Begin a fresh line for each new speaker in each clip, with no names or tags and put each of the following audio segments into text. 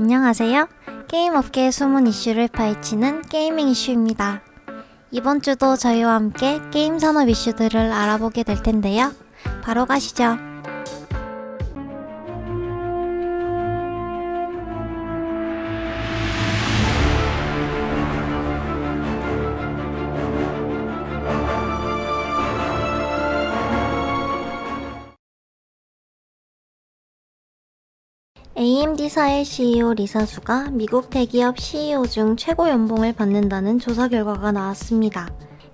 안녕하세요. 게임 업계의 숨은 이슈를 파헤치는 게이밍 이슈입니다. 이번 주도 저희와 함께 게임 산업 이슈들을 알아보게 될 텐데요. 바로 가시죠. AMD사의 CEO 리사수가 미국 대기업 CEO 중 최고 연봉을 받는다는 조사 결과가 나왔습니다.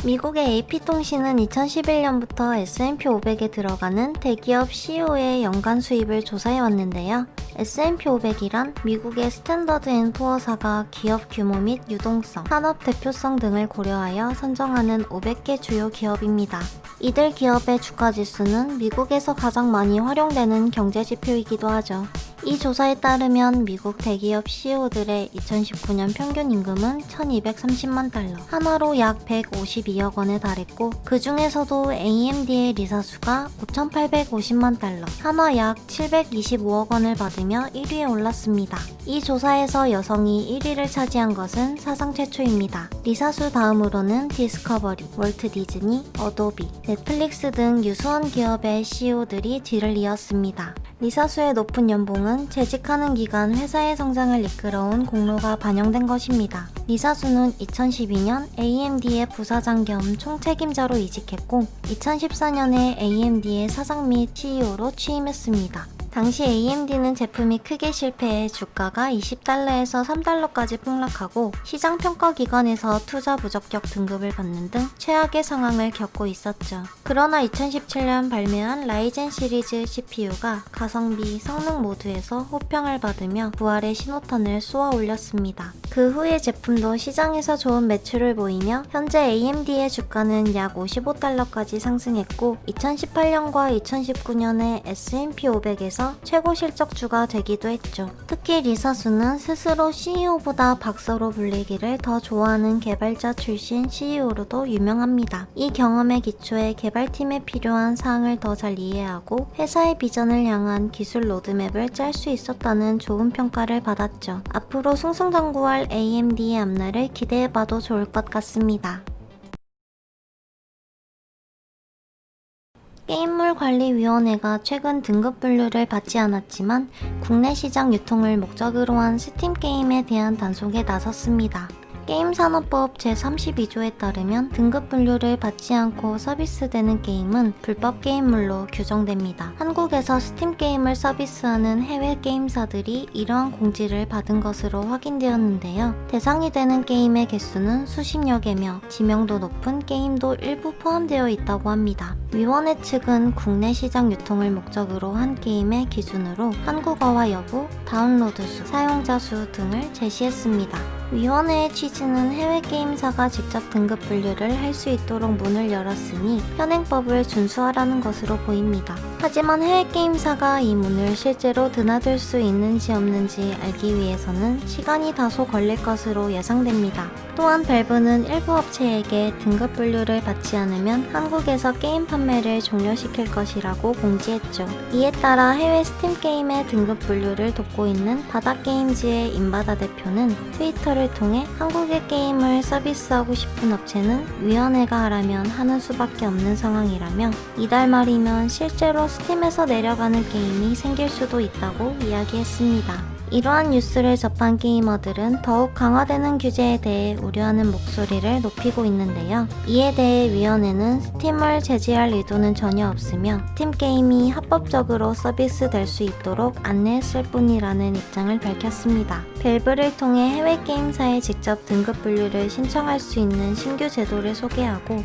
미국의 AP통신은 2011년부터 S&P 500에 들어가는 대기업 CEO의 연간 수입을 조사해 왔는데요. S&P 500이란 미국의 스탠더드 앤 푸어사가 기업 규모 및 유동성, 산업 대표성 등을 고려하여 선정하는 500개 주요 기업입니다. 이들 기업의 주가 지수는 미국에서 가장 많이 활용되는 경제 지표이기도 하죠. 이 조사에 따르면 미국 대기업 CEO들의 2019년 평균 임금은 1230만 달러, 하나로 약 152억 원에 달했고, 그 중에서도 AMD의 리사수가 5850만 달러, 하나 약 725억 원을 받으며 1위에 올랐습니다. 이 조사에서 여성이 1위를 차지한 것은 사상 최초입니다. 리사수 다음으로는 디스커버리, 월트 디즈니, 어도비, 넷플릭스 등 유수한 기업의 CEO들이 뒤를 이었습니다. 리사수의 높은 연봉은 재직하는 기간 회사의 성장을 이끌어온 공로가 반영된 것입니다. 리사수는 2012년 AMD의 부사장 겸 총책임자로 이직했고 2014년에 AMD의 사장 및 CEO로 취임했습니다. 당시 AMD는 제품이 크게 실패해 주가가 20달러에서 3달러까지 폭락하고 시장 평가 기관에서 투자 부적격 등급을 받는 등 최악의 상황을 겪고 있었죠. 그러나 2017년 발매한 라이젠 시리즈 CPU가 가성비, 성능 모두에서 호평을 받으며 부활의 신호탄을 쏘아 올렸습니다. 그 후의 제품도 시장에서 좋은 매출을 보이며 현재 AMD의 주가는 약 55달러까지 상승했고 2018년과 2019년에 S&P 500에서 최고 실적주가 되기도 했죠. 특히 리사수는 스스로 CEO보다 박사로 불리기를 더 좋아하는 개발자 출신 CEO로도 유명합니다. 이 경험에 기초해 개발팀에 필요한 사항을 더 잘 이해하고 회사의 비전을 향한 기술 로드맵을 짤 수 있었다는 좋은 평가를 받았죠. 앞으로 승승장구할 AMD의 앞날을 기대해봐도 좋을 것 같습니다. 게임물관리위원회가 최근 등급 분류를 받지 않았지만 국내 시장 유통을 목적으로 한 스팀 게임에 대한 단속에 나섰습니다. 게임산업법 제32조에 따르면 등급 분류를 받지 않고 서비스되는 게임은 불법 게임물로 규정됩니다. 한국에서 스팀 게임을 서비스하는 해외 게임사들이 이러한 공지를 받은 것으로 확인되었는데요. 대상이 되는 게임의 개수는 수십여 개며 지명도 높은 게임도 일부 포함되어 있다고 합니다. 위원회 측은 국내 시장 유통을 목적으로 한 게임의 기준으로 한국어와 여부, 다운로드 수, 사용자 수 등을 제시했습니다. 위원회의 취지는 해외 게임사가 직접 등급 분류를 할 수 있도록 문을 열었으니 현행법을 준수하라는 것으로 보입니다. 하지만 해외 게임사가 이 문을 실제로 드나들 수 있는지 없는지 알기 위해서는 시간이 다소 걸릴 것으로 예상됩니다. 또한 밸브는 일부 업체에게 등급 분류를 받지 않으면 한국에서 게임 판매를 종료시킬 것이라고 공지했죠. 이에 따라 해외 스팀 게임의 등급 분류를 돕고 있는 바다게임즈의 임바다 대표는 트위터를 통해 한국의 게임을 서비스하고 싶은 업체는 위원회가 하라면 하는 수밖에 없는 상황이라며 이달 말이면 실제로 스팀에서 내려가는 게임이 생길 수도 있다고 이야기했습니다. 이러한 뉴스를 접한 게이머들은 더욱 강화되는 규제에 대해 우려하는 목소리를 높이고 있는데요. 이에 대해 위원회는 스팀을 제재할 의도는 전혀 없으며 스팀 게임이 합법적으로 서비스될 수 있도록 안내했을 뿐이라는 입장을 밝혔습니다. 밸브를 통해 해외 게임사에 직접 등급 분류를 신청할 수 있는 신규 제도를 소개하고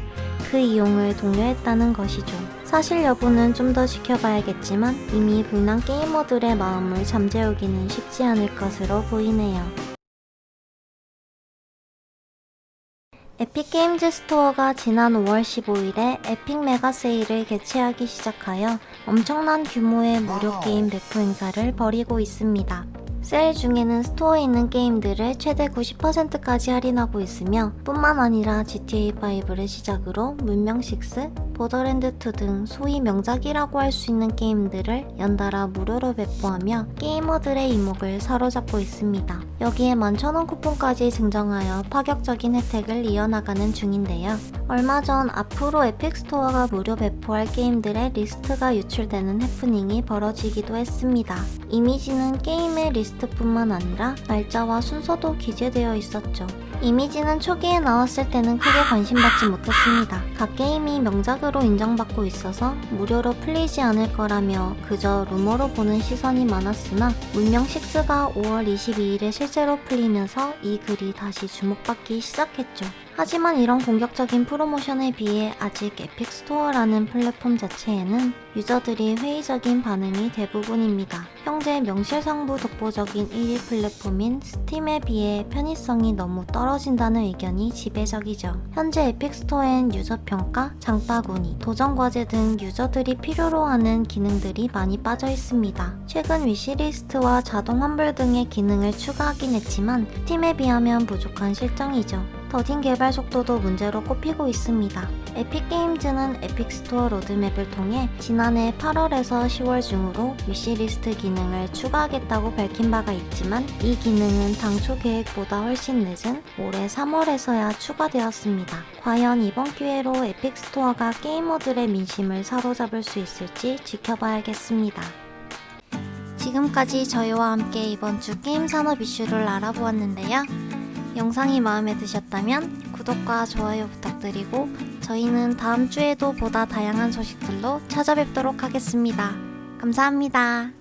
그 이용을 독려했다는 것이죠. 사실 여부는 좀 더 지켜봐야겠지만 이미 불난 게이머들의 마음을 잠재우기는 쉽지 않을 것으로 보이네요. 에픽게임즈 스토어가 지난 5월 15일에 에픽 메가 세일을 개최하기 시작하여 엄청난 규모의 무료 게임 배포 행사를 벌이고 있습니다. 세일 중에는 스토어에 있는 게임들을 최대 90%까지 할인하고 있으며 뿐만 아니라 GTA5를 시작으로 문명6, 보더랜드2 등 소위 명작이라고 할 수 있는 게임들을 연달아 무료로 배포하며 게이머들의 이목을 사로잡고 있습니다. 여기에 11,000원 쿠폰까지 증정하여 파격적인 혜택을 이어나가는 중인데요. 얼마 전 앞으로 에픽 스토어가 무료 배포할 게임들의 리스트가 유출되는 해프닝이 벌어지기도 했습니다. 이미지는 게임의 리스트뿐만 아니라 날짜와 순서도 기재되어 있었죠. 이미지는 초기에 나왔을 때는 크게 관심받지 못했습니다. 각 게임이 명작으로 인정받고 있어서 무료로 풀리지 않을 거라며 그저 루머로 보는 시선이 많았으나 문명 6가 5월 22일에 실 제로 풀리면서 이 글이 다시 주목받기 시작했죠. 하지만 이런 공격적인 프로모션에 비해 아직 에픽 스토어라는 플랫폼 자체에는 유저들이 회의적인 반응이 대부분입니다. 현재 명실상부 독보적인 1위 플랫폼인 스팀에 비해 편의성이 너무 떨어진다는 의견이 지배적이죠. 현재 에픽 스토어엔 유저 평가, 장바구니, 도전 과제 등 유저들이 필요로 하는 기능들이 많이 빠져 있습니다. 최근 위시리스트와 자동 환불 등의 기능을 추가하긴 했지만 스팀에 비하면 부족한 실정이죠. 더딘 개발 속도도 문제로 꼽히고 있습니다. 에픽 게임즈는 에픽 스토어 로드맵을 통해 지난해 8월에서 10월 중으로 위시리스트 기능을 추가하겠다고 밝힌 바가 있지만 이 기능은 당초 계획보다 훨씬 늦은 올해 3월에서야 추가되었습니다. 과연 이번 기회로 에픽 스토어가 게이머들의 민심을 사로잡을 수 있을지 지켜봐야겠습니다. 지금까지 저희와 함께 이번 주 게임 산업 이슈를 알아보았는데요. 영상이 마음에 드셨다면 구독과 좋아요 부탁드리고 저희는 다음 주에도 보다 다양한 소식들로 찾아뵙도록 하겠습니다. 감사합니다.